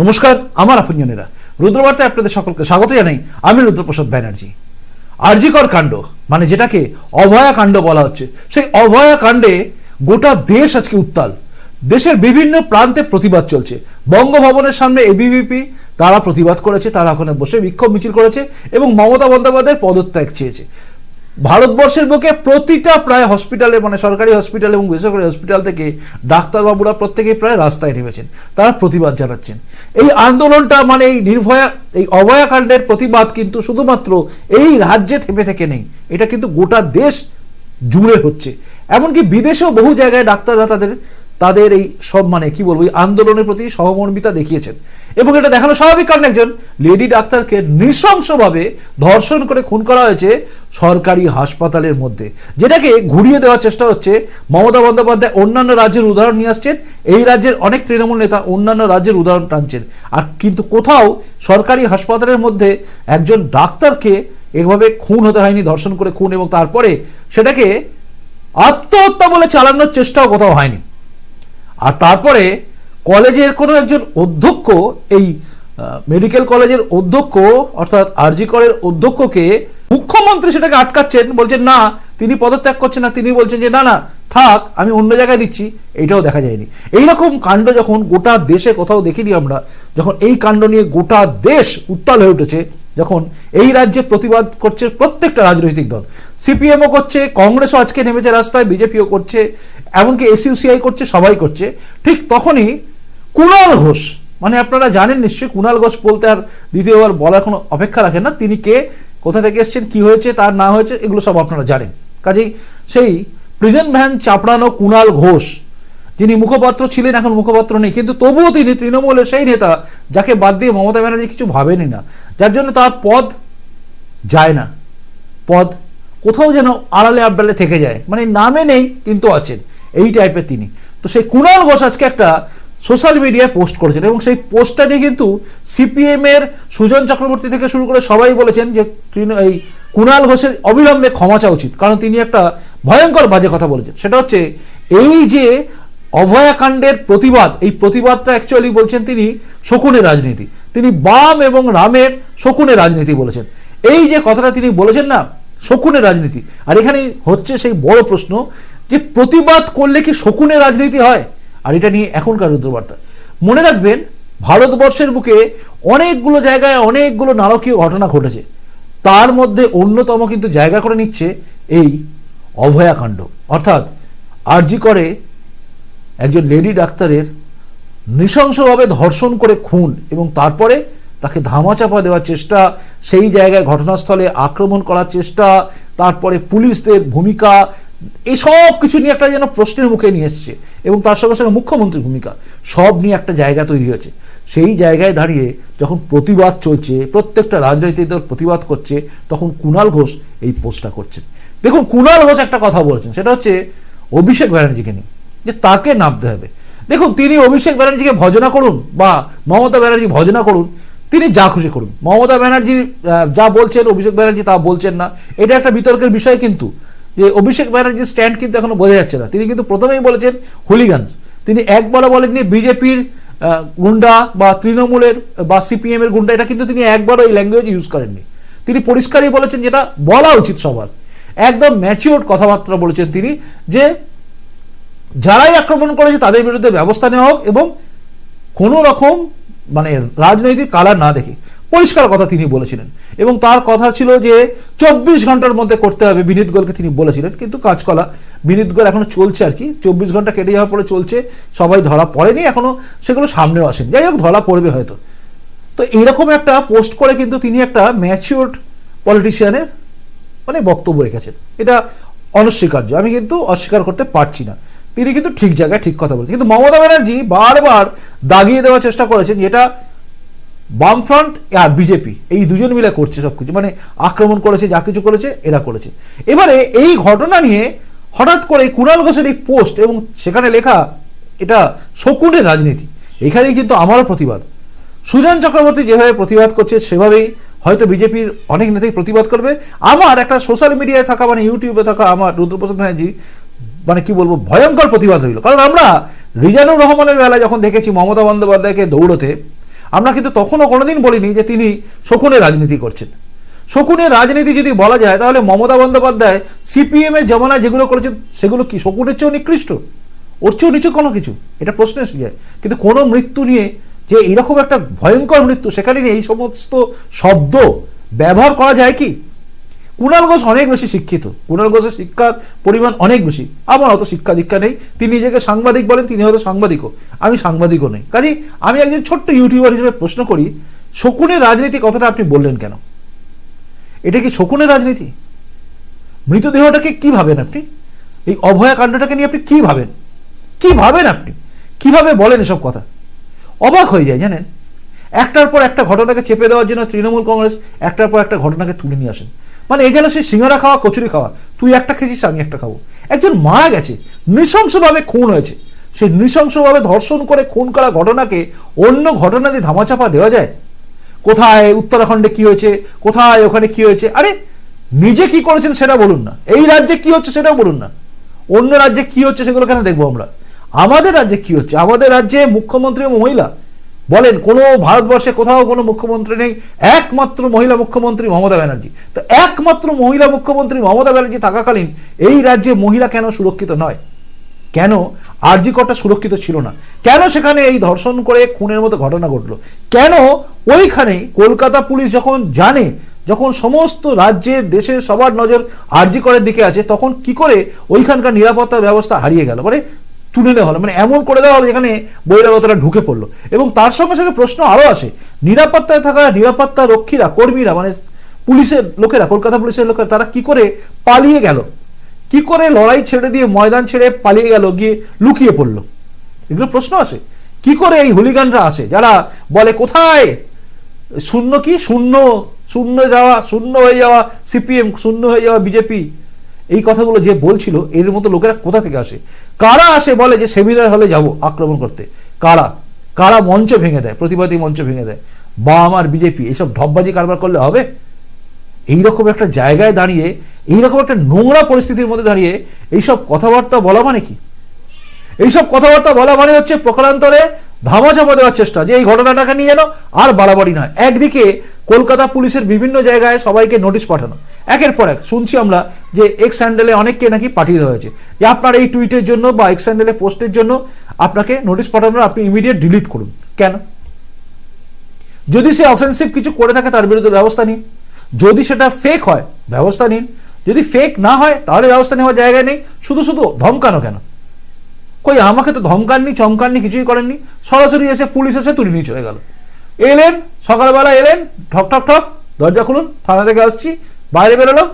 নমস্কার, আমার আপনজনেরা। রুদ্রবার্তায় আপনাদের সকলকে স্বাগত জানাই আমি রুদ্রপ্রসাদ ব্যানার্জি। আরজিকর কাণ্ড মানে যেটাকে অভয়া কাণ্ড বলা হচ্ছে, সেই অভয়া কাণ্ডে গোটা দেশ আজকে উত্তাল। দেশের বিভিন্ন প্রান্তে প্রতিবাদ চলছে। বঙ্গভবনের সামনে এবিভিপি তারা প্রতিবাদ করেছে, তারা ওখানে বসে বিক্ষোভ মিছিল করেছে এবং মমতা বন্দ্যোপাধ্যায়ের পদত্যাগ চেয়েছে। ভারতবর্ষের বুকে প্রতিটা প্রায় হসপিটালে মানে সরকারি হসপিটাল এবং বেসরকারি হসপিটাল থেকে ডাক্তারবাবুরা প্রত্যেকেই প্রায় রাস্তায় নেমেছেন। তারা প্রতিবাদ জানাচ্ছেন। এই আন্দোলনটা মানে এই নির্ভয়া, এই অভয়াকাণ্ডের প্রতিবাদ কিন্তু শুধুমাত্র এই রাজ্যে থেমে থেকে নেই। এটা কিন্তু গোটা দেশ জুড়ে হচ্ছে। এমনকি বিদেশেও বহু জায়গায় ডাক্তাররা তাদের তাদের এই সব মানে কি বলব, এই আন্দোলনের প্রতি সহমর্মিতা দেখিয়েছেন। এবং এটা দেখানো স্বাভাবিক কারণ একজন লেডি ডাক্তারকে নৃশংসভাবে ধর্ষণ করে খুন করা হয়েছে। সরকারি হাসপাতালের মধ্যে। যেটাকে ঘুরিয়ে দেওয়ার চেষ্টা হচ্ছে, মমতা বন্দ্যোপাধ্যায় অন্যান্য রাজ্যের উদাহরণ নিয়ে আসছেন। এই রাজ্যের অনেক তৃণমূল নেতা অন্যান্য রাজ্যের উদাহরণ টানছেন। আর কিন্তু কোথাও সরকারি হাসপাতালের মধ্যে একজন ডাক্তারকে এভাবে খুন হতে হয়নি, ধর্ষণ করে খুন, এবং তারপরে সেটাকে আত্মহত্যা বলে চালানোর চেষ্টাও কোথাও হয়নি। আর তারপরে কলেজের কোনো একজন অধ্যক্ষ, এই মেডিকেল কলেজের অধ্যক্ষ, অর্থাৎ আরজি করের অধ্যক্ষকে মুখ্যমন্ত্রী সেটাকে আটকাচ্ছেন, বলছেন, না, তিনি পদত্যাগ করছেন না। তিনি বলছেন যে, না না, থাক, আমি অন্য জায়গায় দিচ্ছি। এইটাও দেখা যায়নি। এইরকম কাণ্ড যখন গোটা দেশে কোথাও দেখিনি আমরা, যখন এই কাণ্ড নিয়ে গোটা দেশ উত্তাল হয়ে উঠেছে, যখন এই রাজ্যে প্রতিবাদ করছে প্রত্যেকটা রাজনৈতিক দল। সিপিএমও করছে, কংগ্রেসও আজকে নেমেছে রাস্তায়, বিজেপিও করছে, এমনকি এসইউসিআই করছে, সবাই করছে। ঠিক তখনই কুণাল ঘোষ মানে আপনারা জানেন নিশ্চয়ই কুণাল ঘোষ বলতে আর দ্বিতীয়বার বলার কোনো অপেক্ষা রাখেন না। তিনি কে? কোথা থেকে এসছেন, কি হয়েছে, তার না হয়েছে, এগুলো সব আপনারা জানেন। কাজেই সেই প্রিজন ভ্যান চাপড়ানো কুণাল ঘোষ, যিনি মুখপাত্র ছিলেন, এখন মুখপাত্র নেই, কিন্তু তবুও তিনি তৃণমূলের সেই নেতা, যাকে বাদ দিয়ে মমতা ব্যানার্জি কিছু ভাবেনি না। যার জন্য তার পদ যায় না। পদ কোথাও যেন আড়ালে আবডালে থেকে যায়। মানে নামে নেই, কিন্তু আছেন। এই টাইপের তিনি। তো সেই কুণাল ঘোষ আজকে একটা সোশ্যাল মিডিয়ায় পোস্ট করেছেন এবং সেই পোস্টটা নিয়ে কিন্তু সিপিএম এর সুজন চক্রবর্তী থেকে শুরু করে সবাই বলেছেন যে এই কুণাল ঘোষের অবিলম্বে ক্ষমা চাওয়া উচিত, কারণ তিনি একটা ভয়ঙ্কর বাজে কথা বলেছেন। সেটা হচ্ছে এই যে অভয়াকাণ্ডের প্রতিবাদ, এই প্রতিবাদটা অ্যাকচুয়ালি বলছেন তিনি শকুনের রাজনীতি। তিনি বাম এবং রামের শকুনের রাজনীতি বলেছেন। এই যে কথাটা তিনি বলেছেন না, শকুনের রাজনীতি। আর এখানে হচ্ছে সেই বড় প্রশ্ন যে প্রতিবাদ করলে কি শকুনের রাজনীতি হয়? আর এটা নিয়ে এখনকার রুদ্রবার্তা। মনে রাখবেন, ভারতবর্ষের বুকে অনেকগুলো জায়গায় অনেকগুলো নারকীয় ঘটনা ঘটেছে। তার মধ্যে অন্যতম কিন্তু জায়গা করে নিচ্ছে এই অভয়াকাণ্ড অর্থাৎ আরজি করে একজন লেডি ডাক্তারের নৃশংসভাবে ধর্ষণ করে খুন এবং তারপরে তাকে ধামাচাপা দেওয়ার চেষ্টা, সেই জায়গায় ঘটনাস্থলে আক্রমণ করার চেষ্টা, তারপরে পুলিশদের ভূমিকা এই সব কিছু নিয়ে একটা যেন প্রশ্নের মুখে নিয়ে এসছে। এবং তার সঙ্গে সঙ্গে মুখ্যমন্ত্রীর ভূমিকা। সব নিয়ে একটা জায়গা তৈরি হয়েছে। সেই জায়গায় দাঁড়িয়ে যখন প্রতিবাদ চলছে, প্রত্যেকটা রাজনৈতিক দল প্রতিবাদ করছে, তখন কুণাল ঘোষ এই পোস্টটা করছেন। দেখুন, কুণাল ঘোষ একটা কথা বলেছেন। সেটা হচ্ছে অভিষেক ব্যানার্জিকে নিয়ে, যে তাকে নামতে হবে। দেখুন, তিনি অভিষেক ব্যানার্জিকে ভজনা করুন বা মমতা ব্যানার্জি ভজনা করুন, তিনি যা খুশি করুন। মমতা ব্যানার্জি যা বলছেন, অভিষেক ব্যানার্জি তা বলছেন না। এটা একটা বিতর্কের বিষয় কিন্তু। যে অভিষেক ব্যানার্জির স্ট্যান্ড কিন্তু এখনও বোঝা যাচ্ছে না। তিনি কিন্তু প্রথমেই বলেছেন হুলিগানস তিনি একবারও বলেননি বিজেপির গুন্ডা বা তৃণমূলের বা সিপিএম এর গুন্ডা, এটা কিন্তু তিনি একবারও এই ল্যাঙ্গুয়েজ ইউজ করেননি। তিনি পরিষ্কারই বলেছেন যেটা বলা উচিত সবার। একদম ম্যাচিওর কথাবার্তা বলেছেন তিনি যে যারাই আক্রমণ করেছে তাদের বিরুদ্ধে ব্যবস্থা নেওয়া হোক এবং কোনো রকম মানে রাজনৈতিক কালার না দেখে। পরিষ্কার কথা তিনি বলেছিলেন। এবং তার কথা ছিল যে, চব্বিশ ঘণ্টার মধ্যে করতে হবে, বিনীত গোলকে তিনি বলেছিলেন। কিন্তু কাজকলা বিনীত গোল এখনও চলছে আর কি। চব্বিশ ঘণ্টা কেটে যাওয়ার পরে চলছে, সবাই ধরা পড়েনি, এখনও সেগুলো সামনেও আসেনি। যাই হোক, ধরা পড়বে হয়তো। তো এইরকম একটা পোস্ট করে কিন্তু তিনি একটা ম্যাচিওর্ড পলিটিশিয়ানের মানে বক্তব্য রেখেছেন। এটা অনস্বীকার্য। আমি কিন্তু অস্বীকার করতে পারছি না। তিনি কিন্তু ঠিক জায়গায় ঠিক কথা বলছেন। কিন্তু মমতা ব্যানার্জি বারবার দাগিয়ে দেওয়ার চেষ্টা করেছেন, যেটা বামফ্রন্ট আর বিজেপি, এই দুজন মিলে করছে সব কিছু মানে আক্রমণ করেছে, যা কিছু করেছে, এরা করেছে। এবারে এই ঘটনা নিয়ে হঠাৎ করে কুণাল ঘোষের এই পোস্ট এবং সেখানে লেখা এটা শকুনের রাজনীতি। এখানেই কিন্তু আমারও প্রতিবাদ। সুজন চক্রবর্তী যেভাবে প্রতিবাদ করছে, সেভাবেই হয়তো বিজেপির অনেক নেতাই প্রতিবাদ করবে। আমার একটা সোশ্যাল মিডিয়ায় থাকা মানে ইউটিউবে থাকা আমার রুদ্রপ্রসাদ ব্যানার্জি মানে কি বলব, ভয়ঙ্কর প্রতিবাদ হইল। কারণ আমরা রিজানুর রহমানের বেলা যখন দেখেছি মমতা বন্দ্যোপাধ্যায়কে দৌড়তে আমরা কিন্তু তখনও কোনোদিন বলিনি যে তিনি শকুনের রাজনীতি করছেন। শকুনের রাজনীতি যদি বলা যায়, তাহলে মমতা বন্দ্যোপাধ্যায় সিপিএমের জমানায় যেগুলো করেছেন, সেগুলো কি শকুনের চেয়েও নিকৃষ্ট? ওর চেয়েও নিচু কোনো কিছু? এটা প্রশ্ন এসে যায়। কিন্তু কোনো মৃত্যু নিয়ে যে এরকম একটা ভয়ঙ্কর মৃত্যু, সেখানে এই সমস্ত শব্দ ব্যবহার করা যায় কি? কুণাল ঘোষ অনেক বেশি শিক্ষিত। কুণাল ঘোষের শিক্ষার পরিমাণ অনেক বেশি। আমার অত শিক্ষা দীক্ষা নেই। তিনি নিজেকে সাংবাদিক বলেন, তিনি হয়তো সাংবাদিকও। আমি সাংবাদিকও নেই। কাজেই আমি একজন ছোট্ট ইউটিউবার হিসেবে প্রশ্ন করি, শকুনের রাজনীতি কথাটা আপনি বললেন কেন? এটা কি শকুনের রাজনীতি? মৃতদেহটাকে কি ভাবেন আপনি? এই অভয়া কাণ্ডটাকে নিয়ে আপনি কি ভাবেন? কি ভাবেন আপনি? কীভাবে বলেন এসব কথা? অবাক হয়ে যায় জানেন? একটার পর একটা ঘটনাকে চেপে দেওয়ার জন্য তৃণমূল কংগ্রেস একটার পর একটা ঘটনাকে তুলে নিয়ে আসেন। মানে এ যেন সেই সিঙ্গারা খাওয়া, কচুরি খাওয়া। তুই একটা খেয়েছিস, আমি একটা খাব। একজন মারা গেছে, নৃশংসভাবে খুন হয়েছে। সেই নৃশংসভাবে ধর্ষণ করে খুন করা ঘটনাকে অন্য ঘটনা দিয়ে ধামাচাপা দেওয়া যায়। কোথায়, উত্তরাখণ্ডে কি হয়েছে, কোথায়, ওখানে কি হয়েছে? আরে, নিজে কি করেছেন সেটা বলুন না। এই রাজ্যে কি হচ্ছে সেটাও বলুন না। অন্য রাজ্যে কি হচ্ছে সেগুলো কেন দেখব আমরা? আমাদের রাজ্যে কি হচ্ছে? আমাদের রাজ্যে মুখ্যমন্ত্রী মহিলা বলেন, কোনো ভারতবর্ষে কোথাও কোনো মুখ্যমন্ত্রী নেই, একমাত্র মহিলা মুখ্যমন্ত্রী মমতা ব্যানার্জি। তো একমাত্র মহিলা মুখ্যমন্ত্রী মমতা ব্যানার্জি থাকাকালীন এই রাজ্যে মহিলা কেন সুরক্ষিত নয়? কেন আরজি কটা সুরক্ষিত ছিল না? কেন সেখানে এই ধর্ষণ করে খুনের মতো ঘটনা ঘটলো? কেন ওইখানে কলকাতা পুলিশ যখন জানে, যখন সমস্ত রাজ্যের, দেশের সবার নজর আরজি করের দিকে আছে, তখন কি করে ওইখানকার নিরাপত্তা ব্যবস্থা হারিয়ে গেল? মানে তুলে নেওয়া হলো। মানে এমন করে দেওয়া হলো যেখানে বহিরাগতরা ঢুকে পড়ল। এবং তার সঙ্গে সঙ্গে প্রশ্ন আরও আসে। নিরাপত্তায় থাকা নিরাপত্তা রক্ষীরা, কর্মীরা মানে পুলিশের লোকেরা, কলকাতা পুলিশের লোকেরা, তারা কি করে পালিয়ে গেল? কি করে লড়াই ছেড়ে দিয়ে ময়দান ছেড়ে পালিয়ে গেল, গিয়ে লুকিয়ে পড়ল? এগুলো প্রশ্ন আসে। কি করে এই হুলিগানরা আসে? যারা বলে, কোথায়? শূন্য কি? শূন্য শূন্য যাওয়া, শূন্য হয়ে যাওয়া, সিপিএম শূন্য হয়ে যাওয়া, বিজেপি এই কথাগুলো যে বলছিল, এর মতো লোকেরা কোথা থেকে আসে? কারা আসে বলে যে সেমিনার হলে যাব আক্রমণ করতে? কারা? কারা মঞ্চ ভেঙে দেয়? প্রতিবাদী মঞ্চ ভেঙে দেয়? বা আমার বিজেপি, এসব ঢপবাজি কারবার করলে হবে? এইরকম একটা জায়গায় দাঁড়িয়ে, এইরকম একটা নোংরা পরিস্থিতির মধ্যে দাঁড়িয়ে এইসব কথাবার্তা বলা মানে কি? এইসব কথাবার্তা বলা মানে হচ্ছে প্রকারান্তরে ধামাচাপা দেওয়ার চেষ্টা, যে এই ঘটনাটাকে নিয়ে যেন আর বাড়াবাড়ি নয়। একদিকে কলকাতা পুলিশের বিভিন্ন জায়গায় সবাইকে নোটিশ পাঠানো। একের পর এক শুনছি আমরা যে এক্স হ্যান্ডেলে অনেককে নাকি পাঠিয়ে দেওয়া হয়েছে। যে আপনার এই টুইটের জন্য বা এক্স হ্যান্ডেলে পোস্টের জন্য আপনাকে নোটিশ পাঠানোর আপনি ইমিডিয়েট ডিলিট করুন। কেন? যদি সে অফেন্সিভ কিছু করে থাকে তার বিরুদ্ধে ব্যবস্থা নিন। যদি সেটা ফেক হয়, ব্যবস্থা নিন। যদি ফেক না হয়, তাহলে ব্যবস্থা নেওয়ার জায়গায় নেই। শুধু শুধু ধমকানো কেন? কই আমাকে তো ধমকাননি, চমকাননি, কিছুই করেননি। সরাসরি এসে পুলিশ এসে তুলে নিয়ে চলে গেল। এলেন, সকালবেলা এলেন ঠক ঠক ঠক দরজা খুলুন, থানা থেকে আসছি, বাইরে বেরোলাম,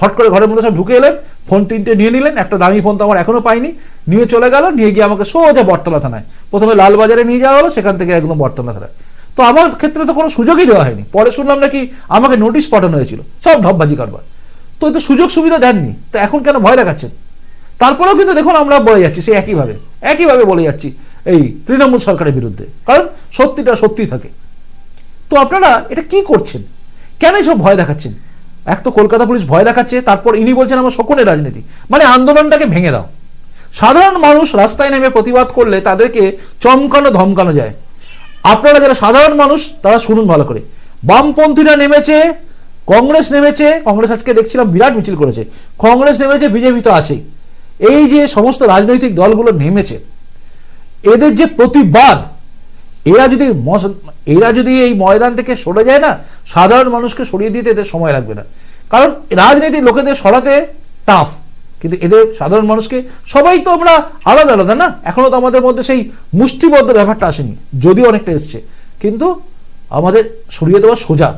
হট করে ঘরের মধ্যে সব ঢুকে এলেন, ফোন তিনটে নিয়ে নিলেন, একটা দামি ফোন তো আমার এখনও পাইনি, নিয়ে চলে গেল, নিয়ে গিয়ে আমাকে সোজা বটতলা থানায়। প্রথমে লালবাজারে নিয়ে যাওয়া হলো, সেখান থেকে একদম বটতলা থানায়। তো আমার ক্ষেত্রে তো কোনো সুযোগই দেওয়া হয়নি। পরে শুনলাম নাকি আমাকে নোটিশ পাঠানো হয়েছিল, সব ঢপবাজি কারবার। তো এতে সুযোগ সুবিধা দেননি, তো এখন কেন ভয় দেখাচ্ছেন? তারপরেও কিন্তু দেখুন আমরা বলে যাচ্ছি সেই একইভাবে একইভাবে বলে যাচ্ছি, এই তৃণমূল সরকারের বিরুদ্ধে। কারণ সত্যিটা সত্যি থাকে। তো আপনারা এটা কি করছেন? কেন এসব ভয় দেখাচ্ছেন? এক তো কলকাতা পুলিশ ভয় দেখাচ্ছে, তারপর ইনি বলছেন আমার শকুনের রাজনীতি। মানে আন্দোলনটাকে ভেঙে দাও। সাধারণ মানুষ রাস্তায় নেমে প্রতিবাদ করলে তাদেরকে চমকানো, ধমকানো যায়। আপনারা যারা সাধারণ মানুষ, তারা শুনুন ভালো করে। বামপন্থীরা নেমেছে, কংগ্রেস নেমেছে, কংগ্রেস আজকে দেখছিলাম বিরাট মিছিল করেছে। কংগ্রেস নেমেছে, বিজেপি তো আছেই। এই যে সমস্ত রাজনৈতিক দলগুলো নেমেছে, এদের যে প্রতিবাদ এরা যদি এরা যদি এই ময়দান থেকে সরে যায় না, সাধারণ মানুষকে সরিয়ে দিতে এদের সময় লাগবে না। কারণ রাজনীতির লোকেদের সরাতে টাফ কিন্তু এদের সাধারণ মানুষকে, সবাই তো আমরা আলাদা আলাদা না? এখনও তো আমাদের মধ্যে সেই মুষ্টিবদ্ধ ব্যাপারটা আসেনি, যদিও অনেকটা এসছে। কিন্তু আমাদের সরিয়ে দেওয়া সোজা।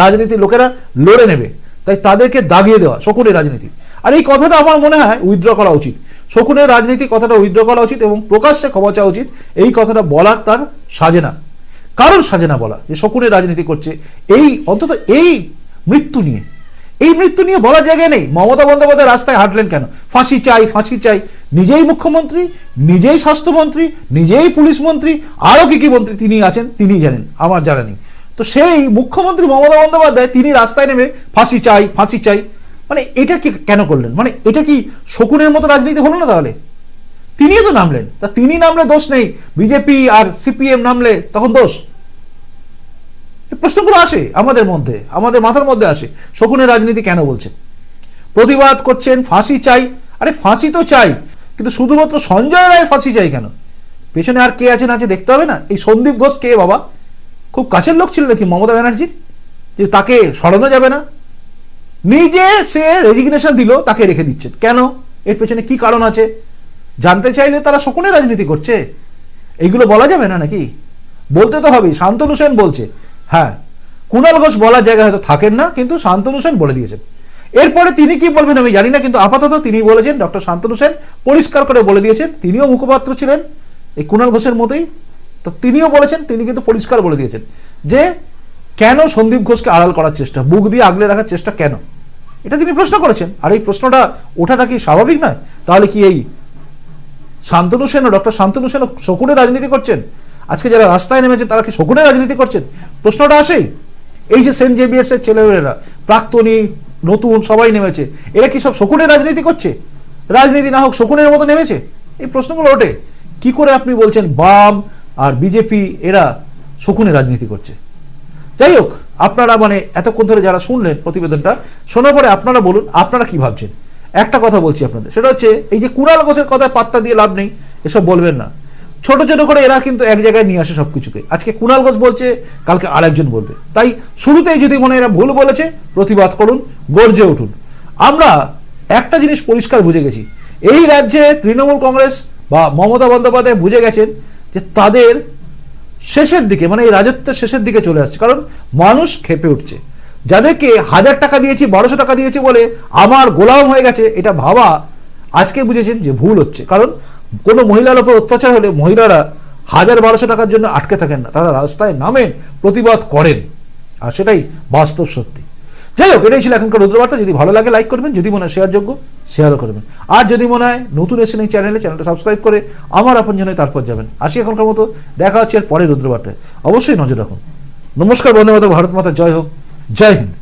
রাজনীতির লোকেরা লড়ে নেবে, তাই তাদেরকে দাগিয়ে দেওয়া, শকুনের রাজনীতি। আর এই কথাটা আমার মনে হয় উইথড্র করা উচিত। শকুনের রাজনীতি কথাটা উইথড্র করা উচিত এবং প্রকাশ্যে ক্ষমা চাওয়া উচিত, এই কথাটা বলার তার সাজে না। কারণ সাজে না বলা যে শকুনের রাজনীতি করছে এই, অন্তত এই মৃত্যু নিয়ে। এই মৃত্যু নিয়ে বলার জায়গায় নেই। মমতা বন্দ্যোপাধ্যায় রাস্তায় হাঁটলেন কেন? ফাঁসি চাই ফাঁসি চাই। নিজেই মুখ্যমন্ত্রী, নিজেই স্বাস্থ্যমন্ত্রী, নিজেই পুলিশ মন্ত্রী, আরও কী কী মন্ত্রী তিনি আছেন তিনিই জানেন, আমার জানা নেই। তো সেই মুখ্যমন্ত্রী মমতা বন্দ্যোপাধ্যায় তিনি রাস্তায় নেমে ফাঁসি চাই ফাঁসি চাই মানে এটা কি কেন করলেন? মানে এটা কি শকুনের মতো রাজনীতি হলো না তাহলে? তিনিও তো নামলেন। তা তিনি নামলে দোষ নেই। বিজেপি আর সিপিএম নামলে তখন দোষ? প্রশ্নগুলো আসে আমাদের মধ্যে, আমাদের মাথার মধ্যে আসে। শকুনের রাজনীতি কেন বলছেন? প্রতিবাদ করছেন, ফাঁসি চাই। আরে ফাঁসি তো চাই, কিন্তু শুধুমাত্র সঞ্জয় রায় ফাঁসি চাই কেন? পেছনে আর কে আছে না আছে দেখতে হবে না? এই সন্দীপ ঘোষ কে বাবা? খুব কাছের লোক ছিল নাকি মমতা ব্যানার্জির? যে তাকে সরানো যাবে না? নিজে সে রেজিগনেশন দিল, তাকে রেখে দিচ্ছেন। কেন? এর পেছনে কি কারণ আছে? জানতে চাইলে তারা শকুনের রাজনীতি করছে। এইগুলো বলা যাবে না নাকি? বলতে তো হবেই, শান্তনু সেন বলছে। হ্যাঁ কুণাল ঘোষ বলার জায়গায় হয়তো থাকেন না, কিন্তু শান্তনু সেন বলে দিয়েছেন। এরপরে তিনি কি বলবেন আমি জানি না, কিন্তু আপাতত তিনি বলেছেন, ডক্টর শান্তনু সেন পরিষ্কার করে বলে দিয়েছেন, তিনিও মুখপাত্র ছিলেন, এই কুণাল ঘোষের মতোই। তো তিনিও বলেছেন, তিনি কিন্তু পরিষ্কার বলে দিয়েছেন যে কেন সন্দীপ ঘোষকে আড়াল করার চেষ্টা? বুক দিয়ে আগলে রাখার চেষ্টা কেন? এটা তিনি প্রশ্ন করেছেন। আর এই প্রশ্নটা ওঠাটা কি স্বাভাবিক নয়? তাহলে কি এই শান্তনু সেন ডক্টর শান্তনু সেন শকুনের রাজনীতি করছেন? আজকে যারা রাস্তায় নেমেছে, তারা কি শকুনের রাজনীতি করছেন? প্রশ্নটা আসেই। এই যে সেন্ট জেভিয়ার্সের ছেলেমেয়েরা, প্রাক্তনী, নতুন, সবাই নেমেছে, এরা কি সব শকুনের রাজনীতি করছে? রাজনীতি না হোক, শকুনের মতো নেমেছে? এই প্রশ্নগুলো ওঠে। কি করে আপনি বলছেন বাম আর বিজেপি এরা শকুনের রাজনীতি করছে? যাই হোক, আপনারা মানে এতক্ষণ ধরে যারা শুনলেন প্রতিবেদনটা, শোনার পরে আপনারা বলুন, আপনারা কি ভাবছেন? একটা কথা বলছি আপনাদের, সেটা হচ্ছে এই যে কুণাল ঘোষের কথায় পাত্তা দিয়ে লাভ নেই, এসব বলবেন না। ছোট ছোট করে এরা কিন্তু এক জায়গায় নিয়ে আসে সবকিছুকে। আজকে কুণাল ঘোষ বলছে, কালকে আরেকজন বলবে। তাই শুরুতেই যদি মনে এরা ভুল বলেছে, প্রতিবাদ করুন, গর্জে উঠুন। আমরা একটা জিনিস পরিষ্কার বুঝে গেছি। এই রাজ্যে তৃণমূল কংগ্রেস বা মমতা বন্দ্যোপাধ্যায় বুঝে গেছেন যে তাদের শেষের দিকে মানে এই রাজত্বের শেষের দিকে চলে আসছে। কারণ মানুষ খেপে উঠছে। যাদেরকে হাজার টাকা দিয়েছি, বারোশো টাকা দিয়েছি বলে আমার গোলাম হয়ে গেছে, এটা ভাবা আজকে বুঝেছেন যে ভুল হচ্ছে। কারণ কোনো মহিলার ওপর অত্যাচার হলে মহিলারা হাজার বারোশো টাকার জন্য আটকে থাকেন না। তারা রাস্তায় নামেন, প্রতিবাদ করেন। আর সেটাই বাস্তব সত্যি। যাই হোক, এটাই ছিল এখনকার রুদ্রবার্তা। যদি ভালো লাগে লাইক করবেন। যদি মনে হয় শেয়ারযোগ্য শেয়ারও করবেন। আর যদি মনে হয় নতুন এসেন এই চ্যানেলে চ্যানেলটা সাবস্ক্রাইব করে আমার আপন জন্য তারপর যাবেন। আসি এখনকার মতো। দেখা হচ্ছে এর পরে রুদ্রবার্তায়। অবশ্যই নজর রাখুন। নমস্কার বন্ধু ভারত মাতা, জয় হোক। জয় হিন্দ।